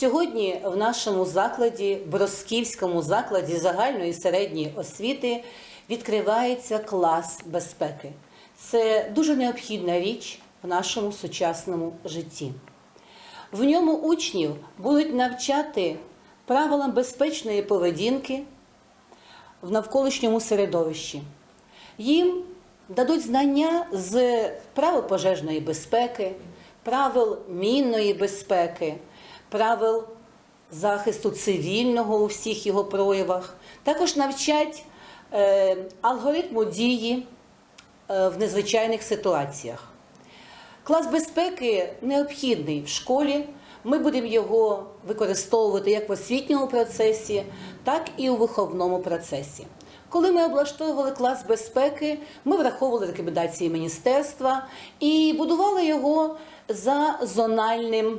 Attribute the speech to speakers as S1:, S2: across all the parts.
S1: Сьогодні в нашому закладі, Бросківському закладі загальної середньої освіти, відкривається клас безпеки. Це дуже необхідна річ в нашому сучасному житті. В ньому учнів будуть навчати правилам безпечної поведінки в навколишньому середовищі. Їм дадуть знання з правил пожежної безпеки, правил мінної безпеки, правил захисту цивільного у всіх його проявах. Також навчать е, алгоритму дії е, в незвичайних ситуаціях. Клас безпеки необхідний в школі. Ми будемо його використовувати як в освітньому процесі, так і у виховному процесі. Коли ми облаштовували клас безпеки, ми враховували рекомендації міністерства і будували його за зональним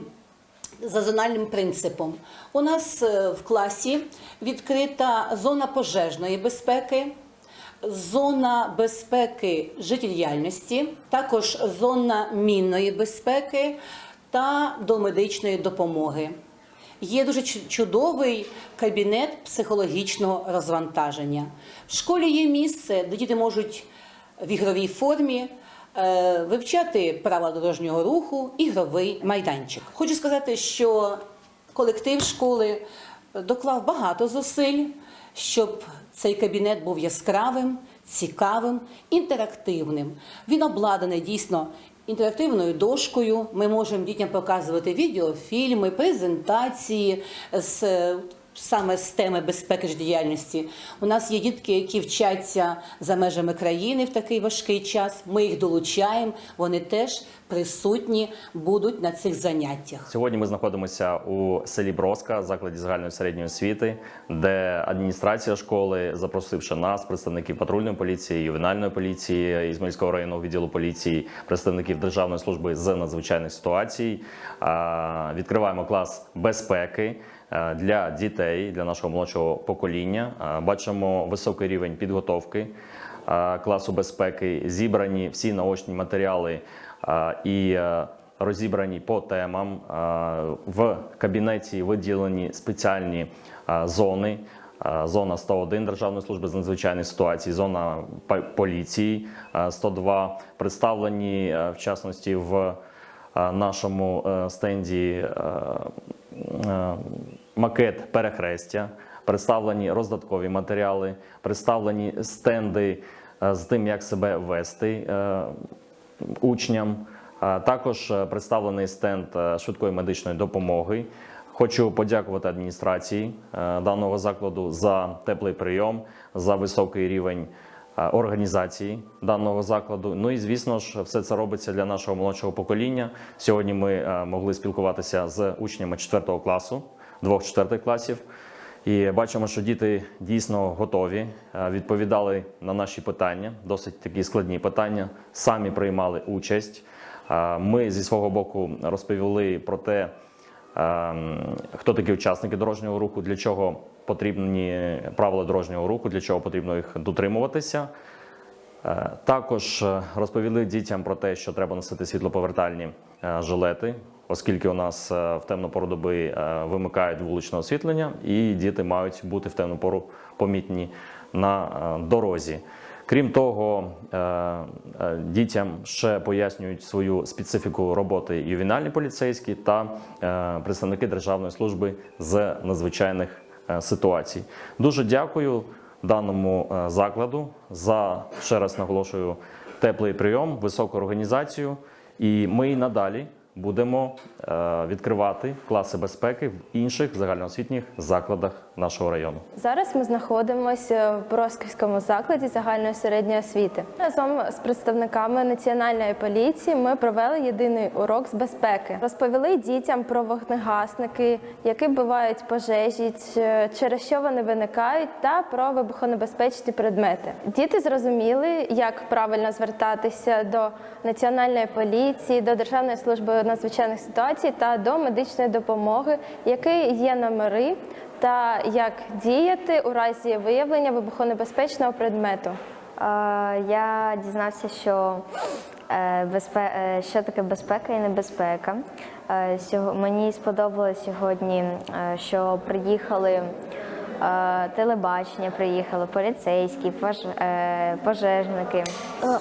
S1: за зональним принципом. У нас е, в класі відкрита зона пожежної безпеки, зона безпеки життєдіяльності, також зона мінної безпеки та домедичної допомоги. Є дуже чудовий кабінет психологічного розвантаження. В школі є місце, де діти можуть в ігровій формі вивчати правила дорожнього руху, ігровий майданчик. Хочу сказати, що колектив школи доклав багато зусиль, щоб цей кабінет був яскравим, цікавим, інтерактивним. Він обладнаний дійсно інтерактивною дошкою. Ми можемо дітям показувати відеофільми, презентації з саме з теми безпеки життєдіяльності. У нас є дітки, які вчаться за межами країни в такий важкий час. Ми їх долучаємо, вони теж присутні будуть на цих заняттях.
S2: Сьогодні ми знаходимося у селі Броска, закладі загальної середньої освіти, де адміністрація школи, запросивши нас, представників патрульної поліції, ювенальної поліції, Ізмаїльського районного відділу поліції, представників Державної служби з надзвичайних ситуацій, відкриваємо клас безпеки. Е, Для дітей, для нашого молодшого покоління Е, бачимо високий рівень підготовки е, класу безпеки, зібрані всі наочні матеріали і розібрані по темам. В кабінеті виділені спеціальні зони. Зона 101 Державної служби з надзвичайних ситуацій, зона поліції е, 102, представлені в частності в нашому стенді макет перехрестя, представлені роздаткові матеріали, представлені стенди е, з тим, як себе вести е, учням. Також е, представлений стенд швидкої медичної допомоги. Хочу подякувати адміністрації даного закладу за теплий прийом, за високий рівень організації даного закладу. Ну і звісно ж, все це робиться для нашого молодшого покоління. Сьогодні ми могли спілкуватися з учнями 4 класу, двох четвертих класів. І бачимо, що діти дійсно готові, е, відповідали на наші питання, досить такі складні питання, самі приймали участь. Е, Ми зі свого боку розповіли про те, ем, хто такі учасники дорожнього руху, для чого потрібні правила дорожнього руху, для чого потрібно їх дотримуватися. Е, Також е, розповіли дітям про те, що треба носити світлоповертальні е, жилети, оскільки у нас е, в темну пору доби е, вимикають вуличне освітлення, і діти мають бути в темну пору помітні на е, дорозі. Крім того, дітям ще пояснюють свою специфіку роботи ювенальні поліцейські та представники Державної служби з надзвичайних ситуацій. Дуже дякую даному закладу за ще раз наголошую теплий прийом, високу організацію. І ми надалі будемо е, відкривати класи безпеки в інших загальноосвітніх закладах нашого району.
S3: Зараз ми знаходимося в Бросківському закладі загальної середньої освіти. Разом з представниками національної поліції ми провели єдиний урок з безпеки. Розповіли дітям про вогнегасники, які бувають пожежі, через що вони виникають, та про вибухонебезпечні предмети. Діти зрозуміли, як правильно звертатися до національної поліції, до Державної служби надзвичайних ситуацій та до медичної допомоги, які є номери та як діяти у разі виявлення вибухонебезпечного предмету.
S4: Я дізнався, що Е, Безпе... е, Що таке безпека і небезпека? Е, сього- Мені сподобалось сьогодні, що приїхали телебачення, приїхали поліцейські, пож- пожежники.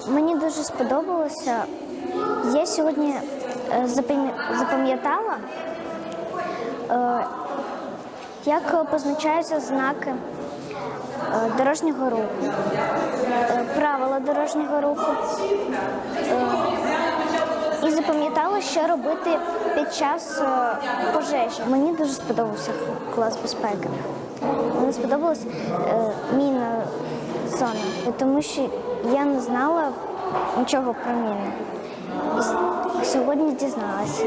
S5: Мені дуже сподобалося. Я сьогодні запам'ятала, е, як позначаються знаки е, дорожнього руху, е, правила дорожнього руху. Е, І запам'ятала, що робити під час е, пожежі. Мені дуже сподобався клас безпеки. Мені сподобалась е, міна зона, тому що я не знала нічого про міни. С- сьогодні дізналася.